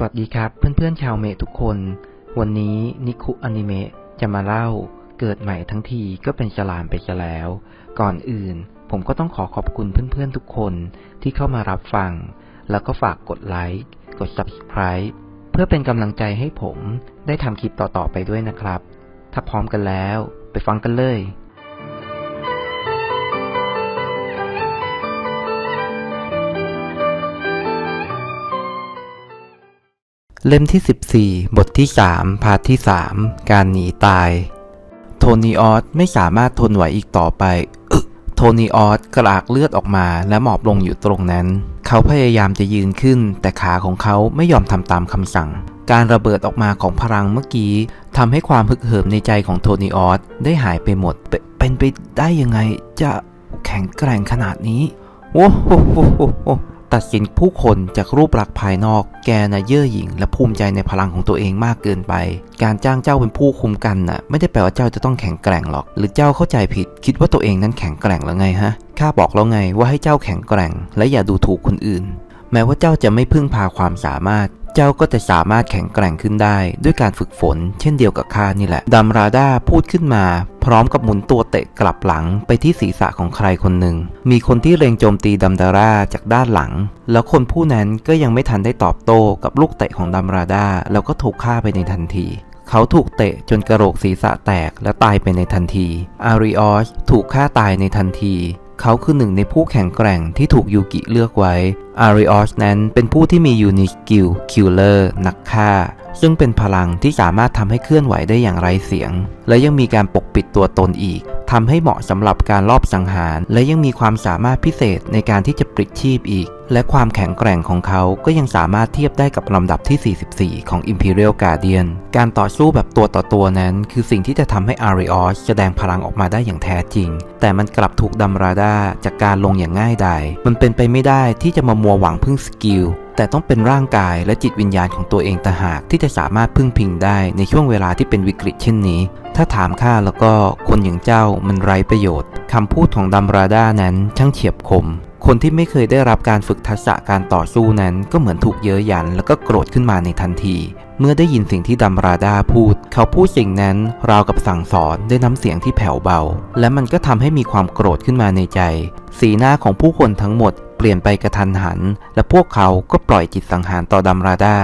สวัสดีครับเพื่อนๆชาวเมทุกคน วันนี้นิคุอนิเมะจะมาเล่าเกิดใหม่ทั้งทีก็เป็นฉลามไปซะแล้ว ก่อนอื่น ผมก็ต้องขอขอบคุณเพื่อนๆทุกคนที่เข้ามารับฟัง แล้วก็ฝากกดไลค์กด Subscribe เพื่อเป็นกำลังใจให้ผมได้ทำคลิปต่อๆไปด้วยนะครับ ถ้าพร้อมกันแล้ว ไปฟังกันเลย เล่มที่ 14 บทที่ 3 พาร์ทที่ 3 การหนีตาย โทนี่ออสไม่สามารถทนไหวอีกต่อไป โทนี่ออสกระากเลือดออกมาและหมอบลงอยู่ตรงนั้น เขาพยายามจะยืนขึ้น แต่ขาของเขาไม่ยอมทำตามคำสั่ง การระเบิดออกมาของพลังเมื่อกี้ทำให้ความฮึกเหิมในใจของโทนี่ออสได้หายไปหมดเปเป็นไปได้ยังไงจะแข็งแกร่งขนาดนี้โอ้โหโหโหโห ตัดสินผู้คนจากรูปลักษณ์ภายนอก แกน่ะเย่อหยิ่งและภูมิใจในพลังของตัวเองมากเกินไป การจ้างเจ้าเป็นผู้คุมกันน่ะ ไม่ได้แปลว่าเจ้าจะต้องแข็งแกร่งหรอก หรือเจ้าเข้าใจผิด คิดว่าตัวเองนั้นแข็งแกร่งแล้วไงฮะ ข้าบอกแล้วไงว่าให้เจ้าแข็งแกร่ง และอย่าดูถูกคนอื่น แม้ว่าเจ้าจะไม่พึ่งพาความสามารถ เจ้าก็จะสามารถแข็งแกร่งขึ้นได้ ด้วยการฝึกฝน เช่นเดียวกับข้านี่แหละดัมราดาพูดขึ้นมา พร้อมกับหมุนตัวเตะกลับหลังไปที่ศีรษะของใครคนหนึ่ง มีคนที่เล็งโจมตีดัมดาราจากด้านหลัง แล้วคนผู้นั้นก็ยังไม่ทันได้ตอบโต้กับลูกเตะของดัมราดาแล้วก็ถูกฆ่าไปในทันทีเขาถูกเตะจนกระโหลกศีรษะแตกและตายไปในทันที อาริออสถูกฆ่าตายในทันที เขาคือหนึ่งในผู้แข็งแกร่งที่ถูกยูกิเลือกไว้อาริออสนั้นเป็นผู้ที่มียูนิสกิลคิลเลอร์นักฆ่า ซึ่งเป็นพลังที่สามารถทำให้เคลื่อนไหวได้อย่างไรเสียง และยังมีการปกปิดตัวตนอีกทำให้เหมาะสำหรับการลอบสังหาร และยังมีความสามารถพิเศษในการที่จะปลิดชีพอีก และความแข็งแกร่งของเขาก็ยังสามารถเทียบได้กับลำดับที่ 44 ของ Imperial Guardian การต่อสู้แบบตัวต่อตัวนั้น คือสิ่งที่จะทำให้อาริออสแสดงพลังออกมาได้อย่างแท้จริง แต่มันกลับถูกดัมราดาจากการลงอย่างง่ายดายมันเป็นไปไม่ได้ที่จะมามัวหวังพึ่งสกิล แต่ต้องเป็นร่างกายและจิตวิญญาณของตัวเองต่างหากที่จะสามารถพึ่งพิงได้ในช่วงเวลาที่เป็นวิกฤตเช่นนี้ ถ้าถามข้าแล้วก็คนอย่างเจ้ามันไร้ประโยชน์คำพูดของดัมราดานั้นช่างเฉียบคม คนที่ไม่เคยได้รับการฝึกทักษะการต่อสู้นั้น ก็เหมือนถูกเย้ยหยันแล้วก็โกรธขึ้นมาในทันที เมื่อได้ยินสิ่งที่ดัมราดาพูด เขาพูดสิ่งนั้นราวกับสั่งสอนด้วยน้ำเสียงที่แผ่วเบา และมันก็ทำให้มีความโกรธขึ้นมาในใจ สีหน้าของผู้คนทั้งหมด เปลี่ยนไปกระทันหัน และพวกเขาก็ปล่อยจิตสังหารต่อดัมราดา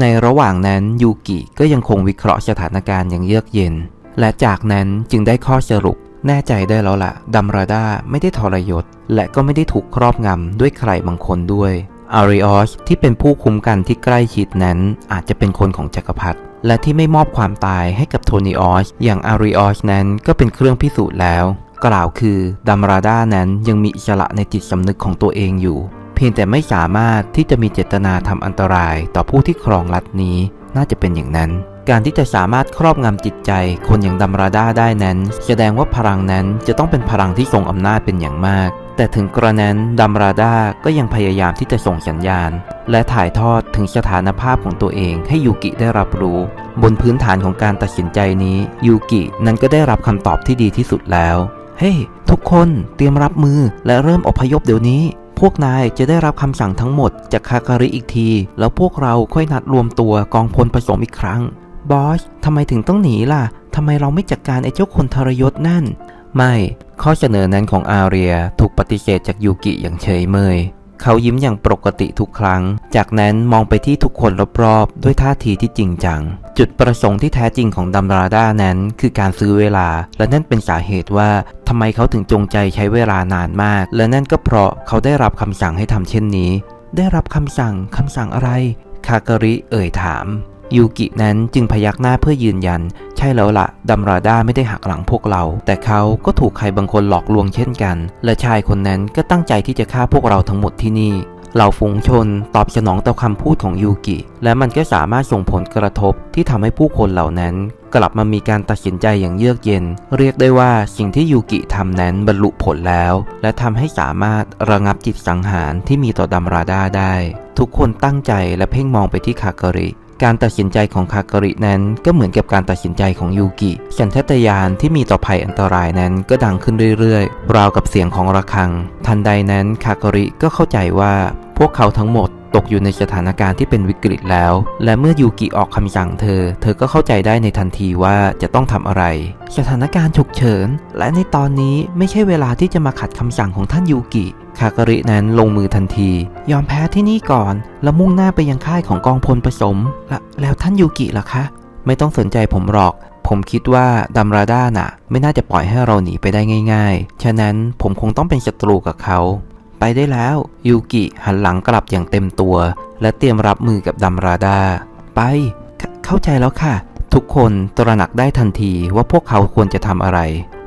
ในระหว่างนั้นยูกิก็ยังคงวิเคราะห์สถานการณ์อย่างเยือกเย็น และจากนั้นจึงได้ข้อสรุปแน่ใจได้แล้วละ่ะดัมราดาไม่ได้ทรยศ และก็ไม่ได้ถูกครอบงำด้วยใครบางคนด้วยอาริออสที่เป็นผู้คุมกันที่ใกล้ชิดนั้นอาจจะเป็นคนของจักรพรรดิและที่ไม่มอบความตายให้กับโทนิออสอย่างอาริออสนั้นก็เป็นเครื่องพิสูจน์แล้ว กล่าวคือดัมราดานั้นยังมีอิสระในจิตสำนึกของตัวเองอยู่ เพียงแต่ไม่สามารถที่จะมีเจตนาทำอันตรายต่อผู้ที่ครองรัฐนี้น่าจะเป็นอย่างนั้น การที่จะสามารถครอบงำจิตใจ คนอย่างดัมราดาได้นั้น แสดงว่าพลังนั้นจะต้องเป็นพลังที่ทรงอำนาจเป็นอย่างมาก แต่ถึงกระนั้นดัมราดาก็ยังพยายามที่จะส่งสัญญาณ และถ่ายทอดถึงสถานภาพของตัวเองให้ยูกิได้รับรู้ บนพื้นฐานของการตัดสินใจนี้ยูกินั้นก็ได้รับคำตอบที่ดีที่สุดแล้ว เฮ้ hey, ทุกคนเตรียมรับมือและเริ่มอพยพเดี๋ยวนี้ พวกนายจะได้รับคำสั่งทั้งหมดจากคาการิอีกที แล้วพวกเราค่อยนัดรวมตัวกองพลผสมอีกครั้ง บอสทำไมถึงต้องหนีล่ะทำไมเราไม่จัดกการไอ้เจ้าคนทรยศนั่น ไม่ ข้อเสนอนั้นของอาเรียถูกปฏิเสธจากยูกิอย่างเฉยเมย เขายิ้มอย่างปกติทุกครั้ง จากนั้นมองไปที่ทุกคนรอบๆ ด้วยท่าทีที่จริงจัง จุดประสงค์ที่แท้จริงของดัมราดานั้น คือการซื้อเวลา และนั่นเป็นสาเหตุว่าทำไมเขาถึงจงใจใช้เวลานานมาก และนั่นก็เพราะเขาได้รับคำสั่งให้ทำเช่นนี้ ได้รับคำสั่งคำสั่งอะไร คากริเอ่ยถาม ยูกินั้นจึงพยักหน้าเพื่อยืนยัน ใช่แล้วละ่ะดัมราดาไม่ได้หักหลังพวกเรา แต่เขาก็ถูกใครบางคนหลอกลวงเช่นกัน และชายคนนั้นก็ตั้งใจที่จะฆ่าพวกเราทั้งหมดที่นี่เหล่าฝูงชนตอบสนองต่อคำพูดของยูกิ และมันก็สามารถส่งผลกระทบที่ทำให้ผู้คนเหล่านั้น กลับมามีการตัดสินใจอย่างเยือกเย็น เรียกได้ว่าสิ่งที่ยูกิทำนั้นบรรลุผลแล้ว และทำให้สามารถระงับจิตสังหารที่มีต่อดัมราดาได้ ทุกคนตั้งใจและเพ่งมองไปที่คาการิ การตัดสินใจของคาการินั้นก็เหมือนกับการตัดสินใจของยูกิ สัญชาตญาณที่มีต่อภัยอันตรายนั้นก็ดังขึ้นเรื่อยๆ ราวกับเสียงของระฆัง ทันใดนั้นคาการิก็เข้าใจว่าพวกเขาทั้งหมดตกอยู่ในสถานการณ์ที่เป็นวิกฤตแล้ว และเมื่อยูกิออกคำสั่งเธอ เธอก็เข้าใจได้ในทันทีว่าจะต้องทำอะไร สถานการณ์ฉุกเฉิน และในตอนนี้ไม่ใช่เวลาที่จะมาขัดคำสั่งของท่านยูกิ คากรินั้นลงมือทันที ยอมแพ้ที่นี่ก่อน แล้วมุ่งหน้าไปยังค่ายของกองพลผสมละแล้วท่านยูกิล่ะคะ ไม่ต้องสนใจผมหรอก ผมคิดว่าดัมราด้าน่ะ ไม่น่าจะปล่อยให้เราหนีไปได้ง่าย ๆ ฉะนั้นผมคงต้องเป็นศัตรูกับเขา ไปได้แล้วยูกิหันหลังกลับอย่างเต็มตัว และเตรียมรับมือกับดัมราดาไปเข้าใจแล้วค่ะ ทุกคนตระหนักได้ทันทีว่าพวกเขาควรจะทำอะไร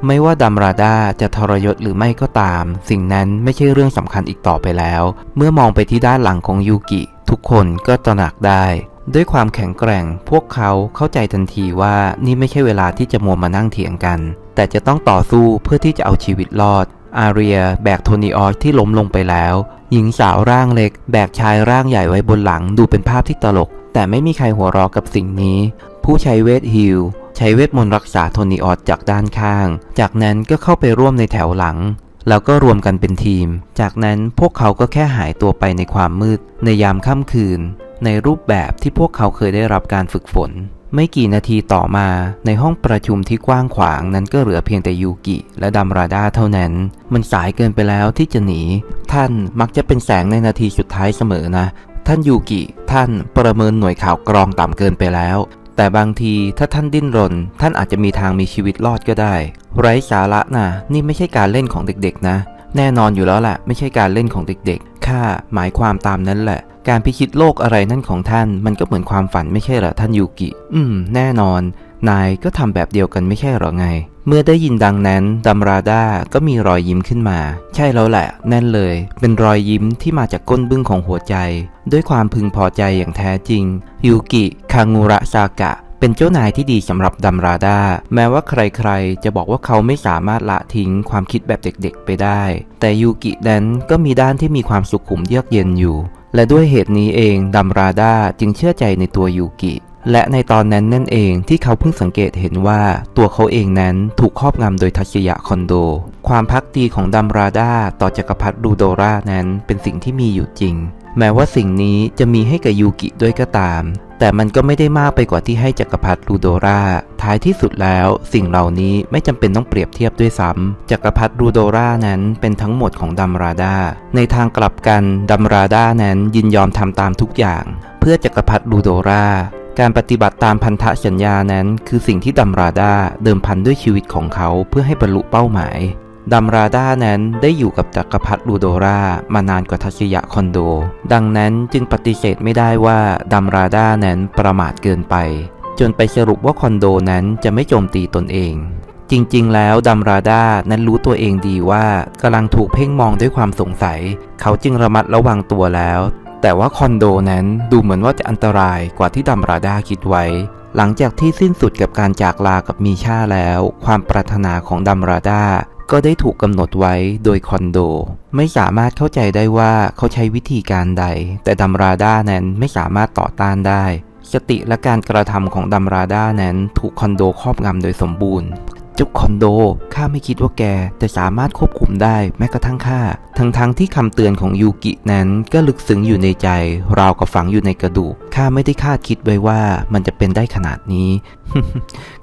ไม่ว่าดัมราดาจะทรยศหรือไม่ก็ตาม สิ่งนั้นไม่ใช่เรื่องสำคัญอีกต่อไปแล้ว เมื่อมองไปที่ด้านหลังของยูกิ ทุกคนก็ตระหนักได้ ด้วยความแข็งแกร่ง พวกเขาเข้าใจทันทีว่านี่ไม่ใช่เวลาที่จะมัวมานั่งเถียงกัน แต่จะต้องต่อสู้เพื่อที่จะเอาชีวิตรอด อาเรียแบกโทนิออสที่ล้มลงไปแล้ว หญิงสาวร่างเล็ก แบกชายร่างใหญ่ไว้บนหลังดูเป็นภาพที่ตลกแต่ไม่มีใครหัวเราะกับสิ่งนี้ ผู้ใช้เวทฮิลใช้เวทมนต์รักษาโทนิออสจากด้านข้าง จากนั้นก็เข้าไปร่วมในแถวหลัง แล้วก็รวมกันเป็นทีม จากนั้นพวกเขาก็แค่หายตัวไปในความมืด ในยามค่ำคืน ในรูปแบบที่พวกเขาเคยได้รับการฝึกฝน ไม่กี่นาทีต่อมาในห้องประชุมที่กว้างขวางนั้นก็เหลือเพียงแต่ยูกิและดัมราดาเท่านั้น มันสายเกินไปแล้วที่จะหนี ท่านมักจะเป็นแสงในนาทีสุดท้ายเสมอนะท่านยูกิ ท่านประเมินหน่วยข่าวกรองต่ำเกินไปแล้ว แต่บางทีถ้าท่านดิ้นรน ท่านอาจจะมีทางมีชีวิตรอดก็ได้ ไร้สาระนะนี่ไม่ใช่การเล่นของเด็กๆนะ แน่นอนอยู่แล้วแหละไม่ใช่การเล่นของเด็กๆข้าหมายความตามนั้นแหละ การพิชิตโลกอะไรนั่นของท่าน มันก็เหมือนความฝันไม่ใช่เหรอท่านยูกิ อืม แน่นอน นายก็ทำแบบเดียวกันไม่ใช่เหรอไง เมื่อได้ยินดังนั้นดัมราดาก็มีรอยยิ้มขึ้นมา ใช่แล้วแหละแน่นเลย เป็นรอยยิ้มที่มาจากก้นบึ้งของหัวใจ ด้วยความพึงพอใจอย่างแท้จริง ยูกิ คางูระซากะ เป็นเจ้านายที่ดีสำหรับดัมราดา แม้ว่าใครๆ จะบอกว่าเขาไม่สามารถละทิ้งความคิดแบบเด็กๆ ไปได้ แต่ยูกินั้นก็มีด้านที่มีความสุขุมเยือกเย็นอยู่และด้วยเหตุนี้เองดัมราดาจึงเชื่อใจในตัวยูกิ และในตอนนั้นนั่นเองที่เขาเพิ่งสังเกตเห็นว่าตัวเขาเองนั้นถูกครอบงำโดยทัชยะคอนโด ความพักดีของดัมราดาต่อจักรพรรดิรูโดรานั้นเป็นสิ่งที่มีอยู่จริง แม้ว่าสิ่งนี้จะมีให้กับยูกิด้วยก็ตาม แต่มันก็ไม่ได้มากไปกว่าที่ให้จักรพรรดิรูโดราท้ายที่สุดแล้วสิ่งเหล่านี้ไม่จำเป็นต้องเปรียบเทียบด้วยซ้ำจักรพรรดิรูโดรานั้นเป็นทั้งหมดของดัมราดา ในทางกลับกันดัมราดานั้นยินยอมทำตามทุกอย่าง เพื่อจักรพรรดิรูโดรา การปฏิบัติตามพันธสัญญานั้น คือสิ่งที่ดัมราดาเดิมพันด้วยชีวิตของเขาเพื่อให้บรรลุเป้าหมาย ดัมราดานั้นได้อยู่กับจักรพรรดิลูโดรามานานกว่าทัชยะคอนโด ดังนั้นจึงปฏิเสธไม่ได้ว่าดัมราดานั้นประมาทเกินไป จนไปสรุปว่าคอนโดนั้นจะไม่โจมตีตนเอง จริงๆ แล้วดัมราดานั้นรู้ตัวเองดีว่ากำลังถูกเพ่งมองด้วยความสงสัย เขาจึงระมัดระวังตัวแล้ว แต่ว่าคอนโดนั้นดูเหมือนว่าจะอันตรายกว่าที่ดัมราดาคิดไว้ หลังจากที่สิ้นสุดกับการจากลากับมีชาแล้ว ความปรารถนาของดัมราดาก็ได้ถูกกำหนดไว้โดยคอนโด ไม่สามารถเข้าใจได้ว่าเขาใช้วิธีการใด แต่ดัมราดานั้นไม่สามารถต่อต้านได้สติและการกระทำของดัมราดานั้นถูกคอนโดครอบงำโดยสมบูรณ์ เจ้าคอนโดข้าไม่คิดว่าแกจะสามารถควบคุมได้แม้กระทั่งข้าทั้งๆทที่คำเตือนของยูกินั้นก็ลึกซึ้งอยู่ในใจ ราวกับฝังอยู่ในกระดูกข้าไม่ได้คาดคิดไว้ว่ามันจะเป็นได้ขนาดนี้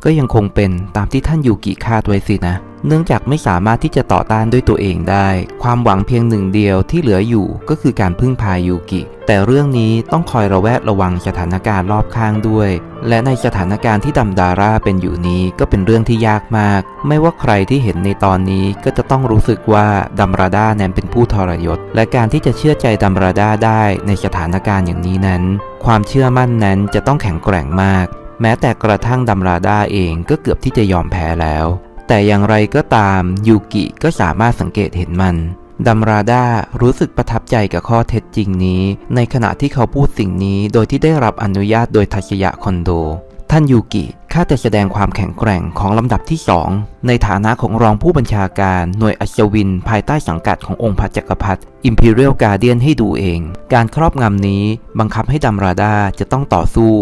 ก็ยังคงเป็นตามที่ท่านยูกิคาดไว้สินะ เนื่องจากไม่สามารถที่จะต่อต้านด้วยตัวเองได้ ความหวังเพียงหนึ่งเดียวที่เหลืออยู่ก็คือการพึ่งพายูกิ แต่เรื่องนี้ต้องคอยระแวดระวังสถานการณ์รอบข้างด้วย และในสถานการณ์ที่ดัมดาร่าเป็นอยู่นี้ก็เป็นเรื่องที่ยากมาก ไม่ว่าใครที่เห็นในตอนนี้ก็จะต้องรู้สึกว่าดัมราดานั้นเป็นผู้ทรยศ และการที่จะเชื่อใจดัมราดาได้ในสถานการณ์อย่างนี้นั้น ความเชื่อมั่นนั้นจะต้องแข็งแกร่งมาก แม้แต่กระทั่งดัมราดาเองก็เกือบที่จะยอมแพ้แล้ว แต่อย่างไรก็ตามยูกิก็สามารถสังเกตเห็นมันดัมราดารู้สึกประทับใจกับข้อเท็จจริงนี้ ในขณะที่เขาพูดสิ่งนี้โดยที่ได้รับอนุญาตโดยทัชยะคอนโด ท่านยูกิข้าจะแสดงความแข็งแกร่งของลำดับที่2ในฐานะของรองผู้บัญชาการหน่วยอัศวิน ภายใต้สังกัดขององค์พระจักรพรรดิ Imperial Guardian ให้ดูเอง การครอบงำนี้บังคับให้ดัมราดาจะต้องต่อสู้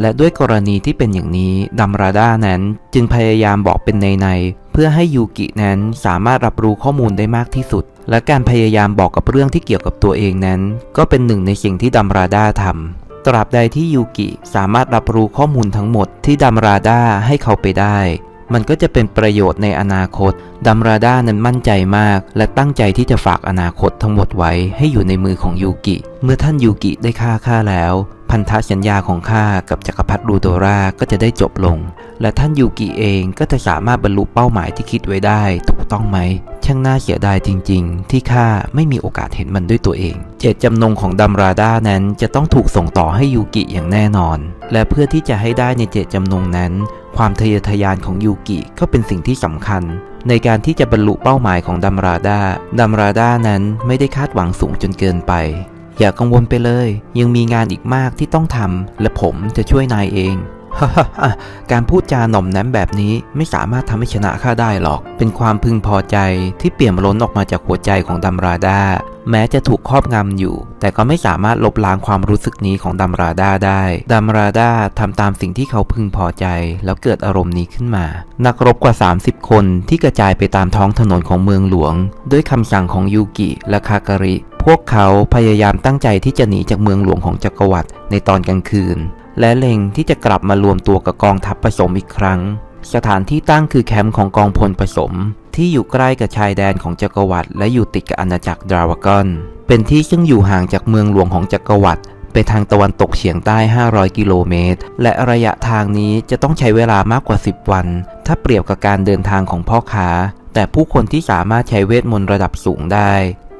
และด้วยกรณีที่เป็นอย่างนี้ดัมราดานั้นจึงพยายามบอกเป็นในในๆเพื่อให้ยูกินั้นสามารถรับรู้ข้อมูลได้มากที่สุด และการพยายามบอกกับเรื่องที่เกี่ยวกับตัวเองนั้น ก็เป็นหนึ่งในสิ่งที่ดัมราดาทำตราบใดที่ยูกิสามารถรับรู้ข้อมูลทั้งหมดที่ดัมราดาให้เขาไปได้ มันก็จะเป็นประโยชน์ในอนาคตดัมราดานั้นมั่นใจมาก และตั้งใจที่จะฝากอนาคตทั้งหมดไว้ให้อยู่ในมือของยูกิ เมื่อท่านยูกิได้ฆ่าข้าแล้ว พันธสัญญาของข้ากับจักรพรรดิรูโดราก็จะได้จบลง และท่านยูกิเองก็จะสามารถบรรลุเป้าหมายที่คิดไว้ได้ถูกต้องไหม ช่างน่าเสียดายจริง ๆ ที่ข้าไม่มีโอกาสเห็นมันด้วยตัวเอง เจตจำนงของดัมราดานั้นจะต้องถูกส่งต่อให้ยูกิอย่างแน่นอน และเพื่อที่จะให้ได้ในเจตจำนงนั้น ความทะเยอทะยานของยูกิก็เป็นสิ่งที่สำคัญในการที่จะบรรลุเป้าหมายของดัมราดาดัมราดานั้นไม่ได้คาดหวังสูงจนเกินไป อย่ากังวลไปเลย ยังมีงานอีกมากที่ต้องทำและผมจะช่วยนายเองการพูดจาหน่อมแนมแบบนี้ไม่สามารถทำให้ชนะข้าได้หรอก เป็นความพึงพอใจที่เปี่ยมล้นออกมาจากหัวใจของดัมราดา แม้จะถูกครอบงำอยู่ แต่ก็ไม่สามารถลบล้างความรู้สึกนี้ของดัมราดาได้ ดัมราดาทำตามสิ่งที่เขาพึงพอใจ แล้วเกิดอารมณ์นี้ขึ้นมา นักรบกว่า 30 คนที่กระจายไปตามท้องถนนของเมืองหลวง ด้วยคำสั่งของยูกิและคาการิ วกเขาพยายามตั้งใจที่จะหนีจากเมืองหลวงของจักรวรรดิในตอนกลางคืน และเล็งที่จะกลับมารวมตัวกับกองทัพผสมอีกครั้ง สถานที่ตั้งคือแคมป์ของกองพลผสม ที่อยู่ใกล้กับชายแดนของจักรวรรดิและอยู่ติดกับอาณาจักรดราวกอน เป็นที่ซึ่งอยู่ห่างจากเมืองหลวงของจักรวรรดิไปทางตะวันตกเฉียงใต้ 500 กิโลเมตร และระยะทางนี้จะต้องใช้เวลามากกว่า 10 วัน ถ้าเปรียบกับการเดินทางของพ่อค้า แต่ผู้คนที่สามารถใช้เวทมนต์ระดับสูงได้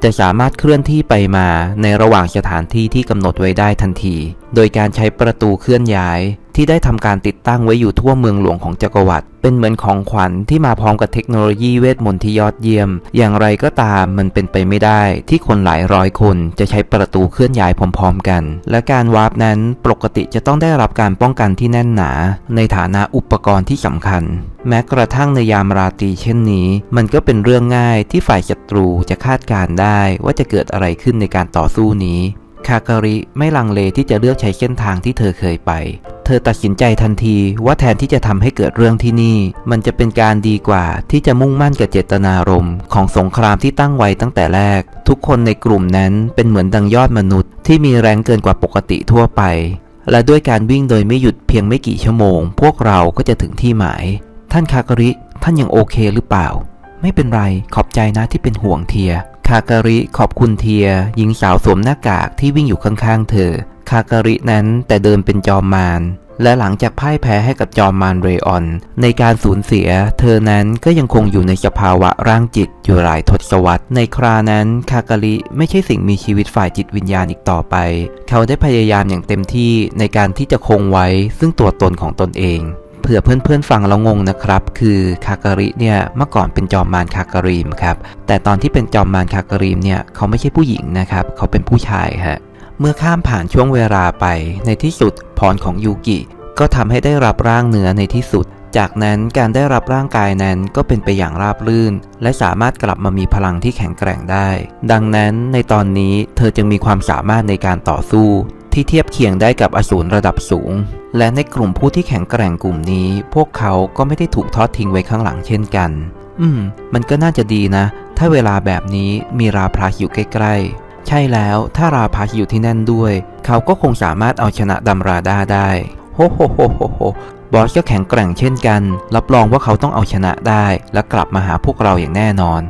จะสามารถเคลื่อนที่ไปมาในระหว่างสถานที่ที่กำหนดไว้ได้ทันทีโดยการใช้ประตูเคลื่อนย้ายที่ได้ทำการติดตั้งไว้อยู่ทั่วเมืองหลวงของจักรวรรดิเป็นเหมือนของขวัญที่มาพร้อมกับเทคโนโลยีเวทมนต์ที่ยอดเยี่ยม อย่างไรก็ตามมันเป็นไปไม่ได้ ที่คนหลายร้อยคนจะใช้ประตูเคลื่อนย้ายพร้อมๆกัน และการวาร์ปนั้นปกติจะต้องได้รับการป้องกันที่แน่นหนา ในฐานะอุปกรณ์ที่สำคัญ แม้กระทั่งในยามราตรีเช่นนี้ มันก็เป็นเรื่องง่ายที่ฝ่ายศัตรูจะคาดการได้ว่าจะเกิดอะไรขึ้นในการต่อสู้นี้ คาการิไม่ลังเลที่จะเลือกใช้เส้นทางที่เธอเคยไป เธอตัดสินใจทันทีว่าแทนที่จะทำให้เกิดเรื่องที่นี่ มันจะเป็นการดีกว่าที่จะมุ่งมั่นกับเจตนารมณ์ของสงครามที่ตั้งไว้ตั้งแต่แรก ทุกคนในกลุ่มนั้นเป็นเหมือนดังยอดมนุษย์ที่มีแรงเกินกว่าปกติทั่วไป และด้วยการวิ่งโดยไม่หยุดเพียงไม่กี่ชั่วโมง พวกเราก็จะถึงที่หมาย ท่านคาการิท่านยังโอเคหรือเปล่า ไม่เป็นไรขอบใจนะที่เป็นห่วงเทีย คาการิขอบคุณเทียหญิงสาวสวมหน้ากากที่วิ่งอยู่ข้างๆ เธอ คาการินั้นแต่เดิมเป็นจอมมารและหลังจากพ่ายแพ้ให้กับจอมมารเรออน ในการสูญเสีย เธอนั้นก็ยังคงอยู่ในสภาวะร่างจิตอยู่หลายทศวรรษ ในครานั้นคาการิไม่ใช่สิ่งมีชีวิตฝ่ายจิตวิญญาณอีกต่อไป เขาได้พยายามอย่างเต็มที่ในการที่จะคงไว้ซึ่งตัวตนของตนเอง ผื่อเพื่อนๆฟังแล้วงงนะครับ คือคาการิเนี่ยเมื่อก่อนเป็นจอมมารคาการีมครับแต่ตอนที่เป็นจอมมารคาการีมเนี่ยเขาไม่ใช่ผู้หญิงนะครับเขาเป็นผู้ชายฮะเมื่อข้ามผ่านช่วงเวลาไป ในที่สุดพรของยูกิ ก็ทำให้ได้รับร่างเนื้อในที่สุด จากนั้นการได้รับร่างกายนั้นก็เป็นไปอย่างราบรื่น และสามารถกลับมามีพลังที่แข็งแกร่งได้ ดังนั้นในตอนนี้เธอจึงมีความสามารถในการต่อสู้ ที่เทียบเคียงได้กับอสูรระดับสูง และในกลุ่มผู้ที่แข็งแกร่งกลุ่มนี้ พวกเขาก็ไม่ได้ถูกทอดทิ้งไว้ข้างหลังเช่นกัน อืม มันก็น่าจะดีนะ ถ้าเวลาแบบนี้มีราพราอยู่ใกล้ๆ ใช่แล้ว ถ้าราพาอยู่ที่นั่นด้วย เขาก็คงสามารถเอาชนะดัมราดาได้ โฮโฮโฮโฮโฮบอสก็แข็งแกร่งเช่นกัน รับรองว่าเขาต้องเอาชนะได้ และกลับมาหาพวกเราอย่างแน่นอน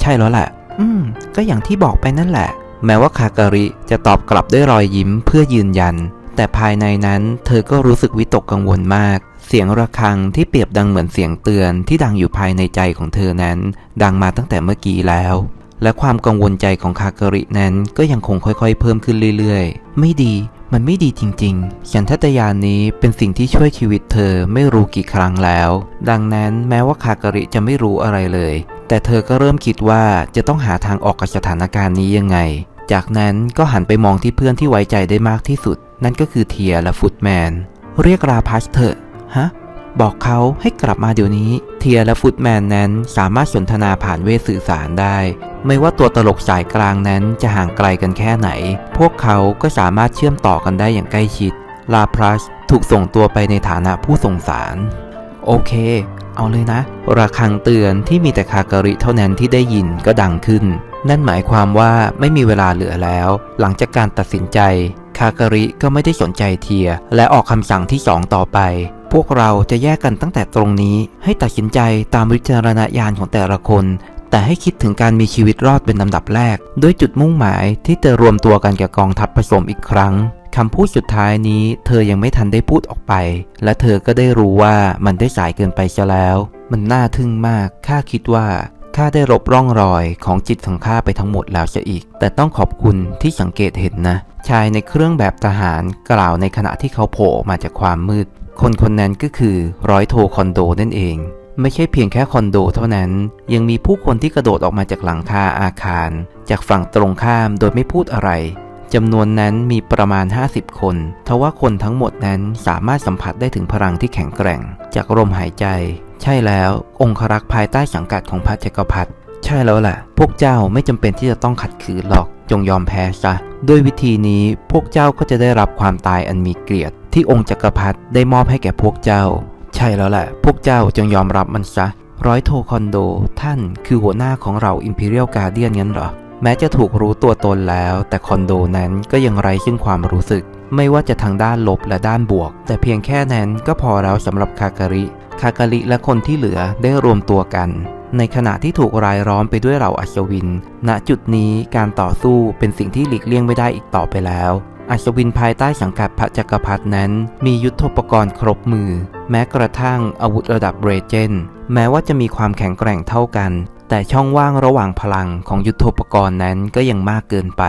ใช่แล้วแหละ อืม ก็อย่างที่บอกไปนั่นแหละ แม้ว่าคาการิจะตอบกลับด้วยรอยยิ้มเพื่อยืนยัน แต่ภายในนั้นเธอก็รู้สึกวิตกกังวลมาก เสียงระฆังที่เปรียบดังเหมือนเสียงเตือนที่ดังอยู่ภายในใจของเธอนั้น ดังมาตั้งแต่เมื่อกี้แล้ว และความกังวลใจของคาการินั้นก็ยังคงค่อยๆ เพิ่มขึ้นเรื่อยๆ ไม่ดีมันไม่ดีจริงๆฉันทัตยานนี้เป็นสิ่งที่ช่วยชีวิตเธอไม่รู้กี่ครั้งแล้ว ดังนั้นแม้ว่าคากริจะไม่รู้อะไรเลย แต่เธอก็เริ่มคิดว่าจะต้องหาทางออกกับสถานการณ์นี้ยังไง จากนั้นก็หันไปมองที่เพื่อนที่ไว้ใจได้มากที่สุด นั่นก็คือเทียและฟุตแมน เรียกราพัชเถอะ ฮะ บอกเขาให้กลับมาเดี๋ยวนี้ เทียและฟุตแมนนั้นสามารถสนทนาผ่านเวทสื่อสารได้ ไม่ว่าตัวตลกสายกลางนั้นจะห่างไกลกันแค่ไหน พวกเขาก็สามารถเชื่อมต่อกันได้อย่างใกล้ชิด ลาพลัสถูกส่งตัวไปในฐานะผู้ส่งสาร โอเค เอาเลยนะ ระฆังเตือนที่มีแต่คาการิเท่านั้นที่ได้ยินก็ดังขึ้น นั่นหมายความว่าไม่มีเวลาเหลือแล้ว หลังจากการตัดสินใจ คาการิก็ไม่ได้สนใจเทีย และออกคำสั่งที่สองต่อไป พวกเราจะแยกกันตั้งแต่ตรงนี้ ให้ตัดสินใจตามวิจารณญาณของแต่ละคน แต่ให้คิดถึงการมีชีวิตรอดเป็นลำดับแรก ด้วยจุดมุ่งหมายที่จะรวมตัวกันกับกองทัพผสมอีกครั้งคำพูดสุดท้ายนี้ เธอยังไม่ทันได้พูดออกไป และเธอก็ได้รู้ว่ามันได้สายเกินไปซะแล้ว มันน่าทึ่งมากข้าคิดว่า ข้าได้ลบร่องรอยของจิตของข้าไปทั้งหมดแล้วเสียอีก แต่ต้องขอบคุณที่สังเกตเห็นนะ ชายในเครื่องแบบทหารกล่าวในขณะที่เขาโผล่มาจากความมืด คนคนนั้นก็คือร้อยโทคอนโดนั่นเอง ไม่ใช่เพียงแค่คอนโดเท่านั้น ยังมีผู้คนที่กระโดดออกมาจากหลังคาอาคาร จากฝั่งตรงข้ามโดยไม่พูดอะไรจำนวนนั้นมีประมาณ 50 คนทว่าคนทั้งหมดนั้นสามารถสัมผัสได้ถึงพลังที่แข็งแกร่ง จากลมหายใจ ใช่แล้ว องครักษ์ภายใต้สังกัดของพระจักรพรรดิใช่แล้วแหละพวกเจ้าไม่จำเป็นที่จะต้องขัดขืนหรอกจงยอมแพ้ซะด้วยวิธีนี้พวกเจ้าก็จะได้รับความตายอันมีเกียรติ ที่องค์จักรพรรดิได้มอบให้แก่พวกเจ้า ใช่แล้วแหละพวกเจ้าจงยอมรับมันซะร้อยโทคอนโด ท่านคือหัวหน้าของเรา Imperial Guardian งั้นเหรอ แม้จะถูกรู้ตัวตนแล้ว แต่คอนโดนั้นก็ยังไร้ซึ่งความรู้สึก ไม่ว่าจะทางด้านลบและด้านบวก แต่เพียงแค่นั้นก็พอแล้วสำหรับคาการิ คาการิและคนที่เหลือได้รวมตัวกัน ในขณะที่ถูกรายล้อมไปด้วยเหล่าอัศวิน ณจุดนี้การต่อสู้เป็นสิ่งที่หลีกเลี่ยงไม่ได้อีกต่อไปแล้วอัศวินภายใต้สังกัดพระจักรพรรดินั้น มียุทธปกรณ์ครบมือ แม้กระทั่งอาวุธระดับเรเจน แม้ว่าจะมีความแข็งแกร่งเท่ากัน แต่ช่องว่างระหว่างพลังของยุทธปกรณ์นั้นก็ยังมากเกินไป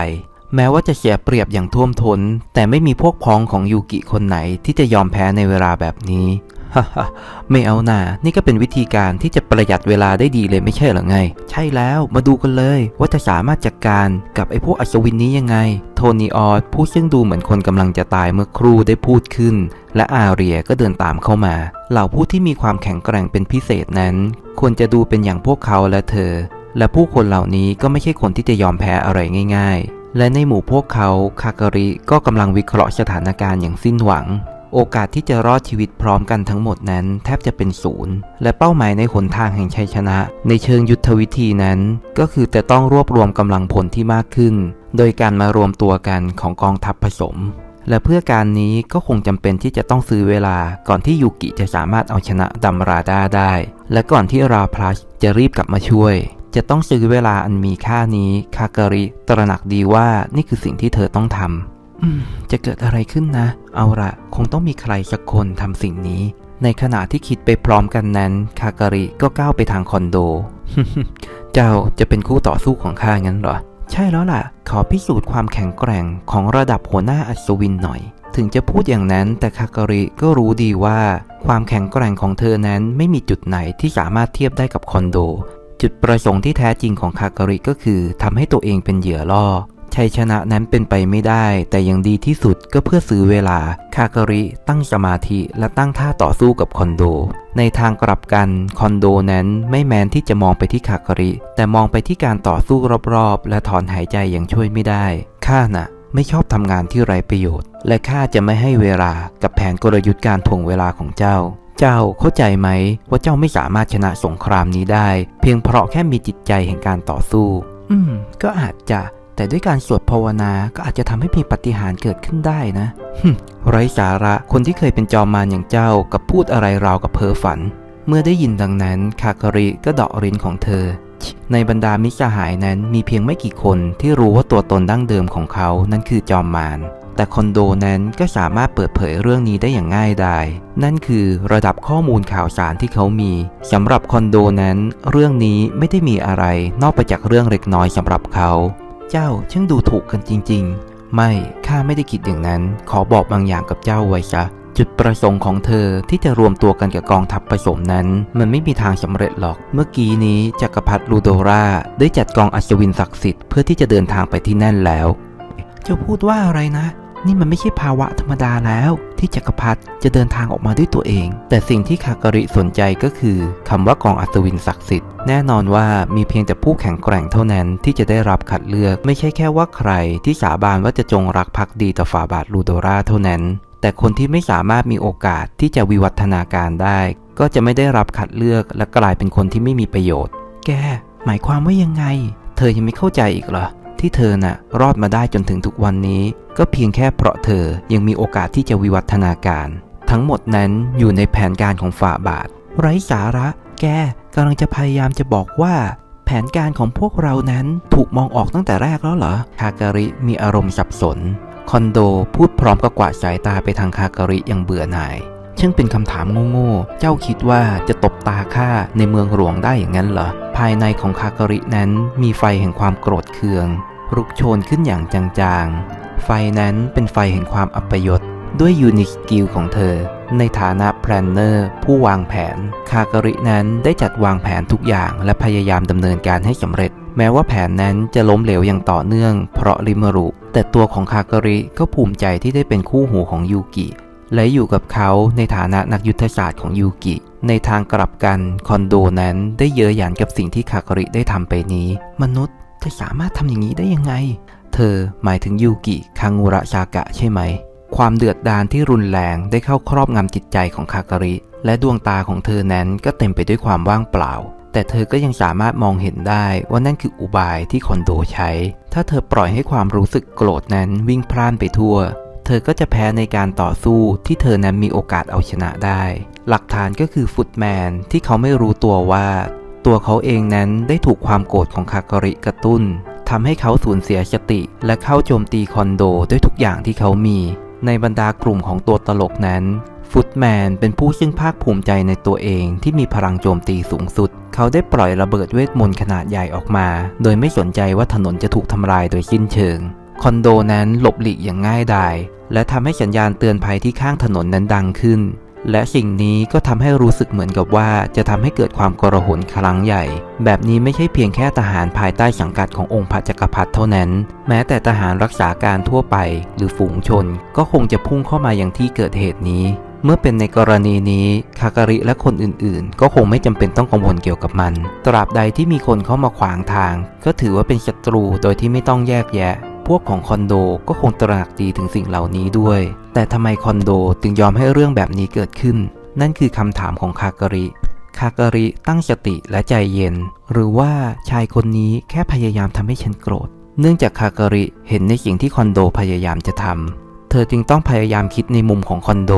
แม้ว่าจะเสียเปรียบอย่างท่วมท้น แต่ไม่มีพวกพ้องของยูกิคนไหนที่จะยอมแพ้ในเวลาแบบนี้ ฮ่าฮ่าไม่เอาหนานี่ก็เป็นวิธีการที่จะประหยัดเวลาได้ดีเลยไม่ใช่หรอไง ใช่แล้วมาดูกันเลย ว่าจะสามารถจัดการกับไอ้พวกอัศวินนี้ยังไง โทนี่ออสผู้ซึ่งดูเหมือนคนกำลังจะตายเมื่อครู่ได้พูดขึ้น และอาเรียก็เดินตามเข้ามาเหล่าผู้ที่มีความแข็งแกร่งเป็นพิเศษนั้น ควรจะดูเป็นอย่างพวกเขาและเธอ และผู้คนเหล่านี้ก็ไม่ใช่คนที่จะยอมแพ้อะไรง่าย ๆ และในหมู่พวกเขาคาการิก็กำลังวิเคราะห์สถานการณ์อย่างสิ้นหวัง โอกาสที่จะรอดชีวิตพร้อมกันทั้งหมดนั้นแทบจะเป็นศูนย์ และเป้าหมายในหนทางแห่งชัยชนะ ในเชิงยุทธวิธีนั้น ก็คือจะต้องรวบรวมกำลังพลที่มากขึ้น โดยการมารวมตัวกันของกองทัพผสม และเพื่อการนี้ก็คงจำเป็นที่จะต้องซื้อเวลา ก่อนที่ยูกิจะสามารถเอาชนะดัมราดาได้ และก่อนที่ราพลัสจะรีบกลับมาช่วย จะต้องซื้อเวลาอันมีค่านี้คาการิตระหนักดีว่านี่คือสิ่งที่เธอต้องทำจะเกิดอะไรขึ้นนะ เอาละ คงต้องมีใครสักคนทำสิ่งนี้ ในขณะที่คิดไปพร้อมกันนั้น คาการิก็ก้าวไปทางคอนโด เจ้าจะเป็นคู่ต่อสู้ของข้างั้นเหรอ ใช่แล้วล่ะ ขอพิสูจน์ความแข็งแกร่งของระดับหัวหน้าอัศวินหน่อย ถึงจะพูดอย่างนั้นแต่คาการิก็รู้ดีว่า ความแข็งแกร่งของเธอนั้นไม่มีจุดไหนที่สามารถเทียบได้กับคอนโด จุดประสงค์ที่แท้จริงของคาการิก็คือทำให้ตัวเองเป็นเหยื่อล่อ ชัยชนะนั้นเป็นไปไม่ได้ แต่ยังดีที่สุดก็เพื่อซื้อเวลา คาการิตั้งสมาธิและตั้งท่าต่อสู้กับคอนโด ในทางกลับกันคอนโดนั้นไม่แม้นที่จะมองไปที่คาการิ แต่มองไปที่การต่อสู้รอบๆ และถอนหายใจอย่างช่วยไม่ได้ ข้าน่ะ ไม่ชอบทำงานที่ไร้ประโยชน์ และข้าจะไม่ให้เวลากับแผนกลยุทธ์การถ่วงเวลาของเจ้าเจ้าเข้าใจไหมว่าเจ้าไม่สามารถชนะสงครามนี้ได้ เพียงเพราะแค่มีจิตใจแห่งการต่อสู้ อืม ก็อาจจะ แต่ด้วยการสวดภาวนาก็อาจจะทำให้มีปาฏิหารย์เกิดขึ้นได้นะไร้สาระคนที่เคยเป็นจอมมารอย่างเจ้ากับพูดอะไรราวกับเพ้อฝัน เมื่อได้ยินดังนั้นคาการิก็เดาะรินของเธอ ในบรรดามิตรสหายนั้นมีเพียงไม่กี่คนที่รู้ว่าตัวตนดั้งเดิมของเขานั่นคือจอมมารแต่คอนโดนั้นก็สามารถเปิดเผยเรื่องนี้ได้อย่างง่ายดาย นั่นคือระดับข้อมูลข่าวสารที่เขามีสำหรับคอนโดนั้น เรื่องนี้ไม่ได้มีอะไรนอกไปจากเรื่องเล็กน้อยสำหรับเขา เจ้าช่างดูถูกกันจริง ๆ ไม่ ข้าไม่ได้คิดอย่างนั้น ขอบอกบางอย่างกับเจ้าไว้ซะจุดประสงค์ของเธอที่จะรวมตัวกันกับกองทัพผสมนั้น มันไม่มีทางสำเร็จหรอก เมื่อกี้นี้จักรพรรดิลูโดราได้จัดกองอัศวินศักดิ์สิทธิ์เพื่อที่จะเดินทางไปที่นั่นแล้ว เจ้าพูดว่าอะไรนะ นี่มันไม่ใช่ภาวะธรรมดาแล้วที่จักรพรรดิจะเดินทางออกมาด้วยตัวเอง แต่สิ่งที่คากริสนใจก็คือคำว่ากองอัศวินศักดิ์สิทธิ์ แน่นอนว่ามีเพียงแต่ผู้แข็งแกร่งเท่านั้นที่จะได้รับคัดเลือก ไม่ใช่แค่ว่าใครที่สาบานว่าจะจงรักภักดีต่อฝาบาทลูโดราเท่านั้น แต่คนที่ไม่สามารถมีโอกาสที่จะวิวัฒนาการได้ ก็จะไม่ได้รับคัดเลือกและกลายเป็นคนที่ไม่มีประโยชน์ แก หมายความว่ายังไง เธอยังไม่เข้าใจอีกเหรอ ที่เธอน่ะรอดมาได้จนถึงทุกวันนี้ ก็เพียงแค่เพราะเธอยังมีโอกาสที่จะวิวัฒนาการ ทั้งหมดนั้นอยู่ในแผนการของฝ่าบาท ไร้สาระ แกกำลังจะพยายามจะบอกว่า แผนการของพวกเรานั้นถูกมองออกตั้งแต่แรกแล้วเหรอคาการิมีอารมณ์สับสน คอนโดพูดพร้อมกับกวาดสายตาไปทางคาการิอย่างเบื่อหน่ายช่างเป็นคำถามโง่ๆ เจ้าคิดว่าจะตบตาข้าในเมืองหลวงได้อย่างนั้นเหรอ ภายในของคาการินั้นมีไฟแห่งความโกรธเคือง รุกโชนขึ้นอย่างจางๆ ไฟนั้นเป็นไฟแห่งความอัปยศด้วยยูนิคสกิลของเธอ ในฐานะแพลนเนอร์ผู้วางแผน คาการินั้นได้จัดวางแผนทุกอย่างและพยายามดำเนินการให้สำเร็จ แม้ว่าแผนนั้นจะล้มเหลวอย่างต่อเนื่องเพราะริมารุ แต่ตัวของคาการิก็ภูมิใจที่ได้เป็นคู่หูของยูกิและอยู่กับเขาในฐานะนักยุทธศาสตร์ของยูกิ ในทางกลับกันคอนโดนั้นได้เยอะหยันกับสิ่งที่คาการิได้ทำไปนี้ มนุษย์ จะสามารถทำอย่างนี้ได้ยังไง เธอหมายถึงยูกิคางูระชากะใช่ไหม ความเดือดดาลที่รุนแรงได้เข้าครอบงำจิตใจของคากริ และดวงตาของเธอนั้นก็เต็มไปด้วยความว่างเปล่า แต่เธอก็ยังสามารถมองเห็นได้ว่านั่นคืออุบายที่คอนโดใช้ ถ้าเธอปล่อยให้ความรู้สึกโกรธนั้นวิ่งพล่านไปทั่ว เธอก็จะแพ้ในการต่อสู้ที่เธอนั้นมีโอกาสเอาชนะได้ หลักฐานก็คือฟุตแมนที่เขาไม่รู้ตัวว่า ตัวเขาเองนั้นได้ถูกความโกรธของคาการิกระตุ้นทำให้เขาสูญเสียสติ และเข้าโจมตีคอนโดด้วยทุกอย่างที่เขามี ในบรรดากลุ่มของตัวตลกนั้นฟุตแมนเป็นผู้ซึ่งภาคภูมิใจในตัวเองที่มีพลังโจมตีสูงสุด เขาได้ปล่อยระเบิดเวทมนต์ขนาดใหญ่ออกมา โดยไม่สนใจว่าถนนจะถูกทำลายโดยสิ้นเชิง คอนโดนั้นหลบหลีกอย่างง่ายดาย และทำให้สัญญาณเตือนภัยที่ข้างถนนนั้นดังขึ้น และสิ่งนี้ก็ทำให้รู้สึกเหมือนกับว่าจะทำให้เกิดความกระหนครั้งใหญ่ แบบนี้ไม่ใช่เพียงแค่ทหารภายใต้สังกัดขององค์พระจักรพรรดิเท่านั้น แม้แต่ทหารรักษาการทั่วไป หรือฝูงชน ก็คงจะพุ่งเข้ามาอย่างที่เกิดเหตุนี้ เมื่อเป็นในกรณีนี้คาการิและคนอื่นๆ ก็คงไม่จำเป็นต้องกังวลเกี่ยวกับมัน ตราบใดที่มีคนเข้ามาขวางทาง ก็ถือว่าเป็นศัตรูโดยที่ไม่ต้องแยกแยะพวกของคอนโดก็คงตระหนักดีถึงสิ่งเหล่านี้ด้วย แต่ทำไมคอนโดจึงยอมให้เรื่องแบบนี้เกิดขึ้น นั่นคือคำถามของคาการิ คาการิตั้งสติและใจเย็น หรือว่าชายคนนี้แค่พยายามทำให้ฉันโกรธ เนื่องจากคาการิเห็นในสิ่งที่คอนโดพยายามจะทำ เธอจึงต้องพยายามคิดในมุมของคอนโด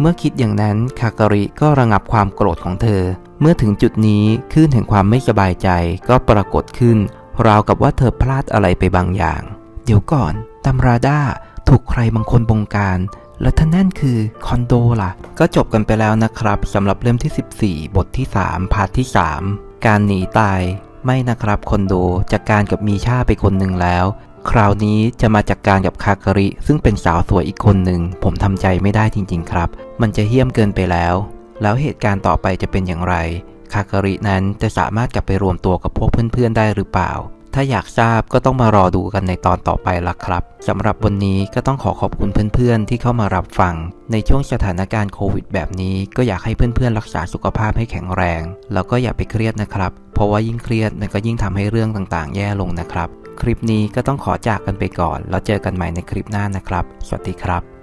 เมื่อคิดอย่างนั้นคาการิก็ระงับความโกรธของเธอ เมื่อถึงจุดนี้คลื่นแห่งความไม่สบายใจก็ปรากฏขึ้นราวกับว่าเธอพลาดอะไรไปบางอย่าง เดี๋ยวก่อนตัมราดาถูกใครบางคนบงการ แล้วท่านนั่นคือคอนโดล่ะ ก็จบกันไปแล้วนะครับสำหรับเล่มที่ 14 บทที่ 3 พาร์ทที่ 3 การหนีตาย ไม่นะครับคอนโดจัดการกับมีชาไปคนหนึ่งแล้ว คราวนี้จะมาจัดกการกับคาการิ ซึ่งเป็นสาวสวยอีกคนหนึ่ง ผมทำใจไม่ได้จริง ๆ ครับ มันจะเหี้ยมเกินไปแล้ว แล้วเหตุการณ์ต่อไปจะเป็นอย่างไรคาการินั้นจะสามารถกลับไปรวมตัวกับพวกเพื่อนๆได้หรือเปล่า ถ้าอยากทราบก็ต้องมารอดูกันในตอนต่อไปละครับสำหรับวันนี้ก็ต้องขอขอบคุณเพื่อนๆ ที่เข้ามารับฟัง ในช่วงสถานการณ์โควิดแบบนี้ก็อยากให้เพื่อนๆ รักษาสุขภาพให้แข็งแรง แล้วก็อย่าไปเครียดนะครับ เพราะว่ายิ่งเครียดมันก็ยิ่งทำให้เรื่องต่างๆ แย่ลงนะครับ คลิปนี้ก็ต้องขอจากกันไปก่อน แล้วเจอกันใหม่ในคลิปหน้านะครับ สวัสดีครับ